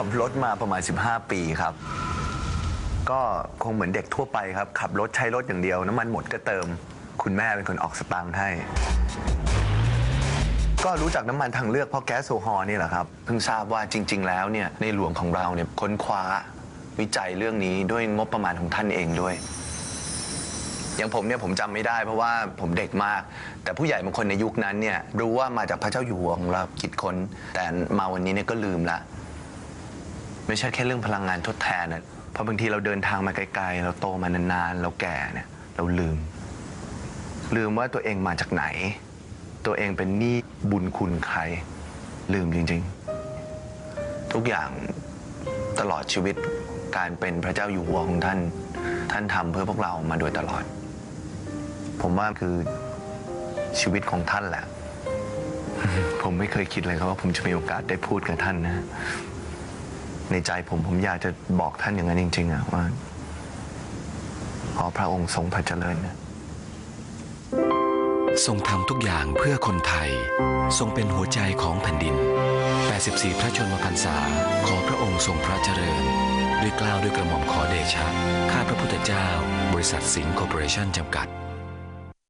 ับรถมาประมาณ 15 ปีครับ ก็คงเหมือนเด็กทั่วไปครับ ขับรถใช้รถอย่างเดียว น้ำมันหมดก็เติม คุณแม่เป็นคนออกสตางค์ให้ ก็รู้จักน้ำมันทางเลือกเพราะแก๊สโซฮอล์นี่แหละครับ เพิ่งทราบว่าจริง ๆ แล้วเนี่ยในหลวงของเราเนี่ยค้นคว้าวิจัยเรื่องนี้ด้วยงบประมาณของท่านเองด้วยอย่างผมเนี่ยผมจำไม่ได้เพราะว่าผมเด็กมาก แต่ผู้ใหญ่บางคนในยุคนั้นเนี่ยรู้ว่ามาจากพระเจ้าอยู่หัวของเราคิดค้น แต่มาวันนี้เนี่ยก็ลืมละ ไม่ใช่แค่เรื่องพลังงานทดแทนนะเพราะบางทีเราเดินทางมาไกลๆ เราโตมานานๆ เราแก่เนี่ย เราลืม ลืมว่าตัวเองมาจากไหน ตัวเองเป็นหนี้บุญคุณใคร ลืมจริงๆ ทุกอย่างตลอดชีวิตการเป็นพระเจ้าอยู่หัวของท่าน ท่านทำเพื่อพวกเรามาโดยตลอด ผมว่าคือชีวิตของท่านแหละ ผมไม่เคยคิดเลยครับว่าผมจะมีโอกาสได้พูดกับท่านนะ ในใจผมผมอยากจะบอกท่านอย่างนั้นจริง ๆอะว่าขอพระองค์ทรงพระเจริญนะทรงทำทุกอย่างเพื่อคนไทย ทรงเป็นหัวใจของแผ่นดิน 84 พระชนมพรรษา ขอพระองค์ทรงพระเจริญ ด้วยกล้าวด้วยกระหม่อมขอเดชะ ข้าพระพุทธเจ้า บริษัทสิงห์คอร์ปอเรชั่นจำกัด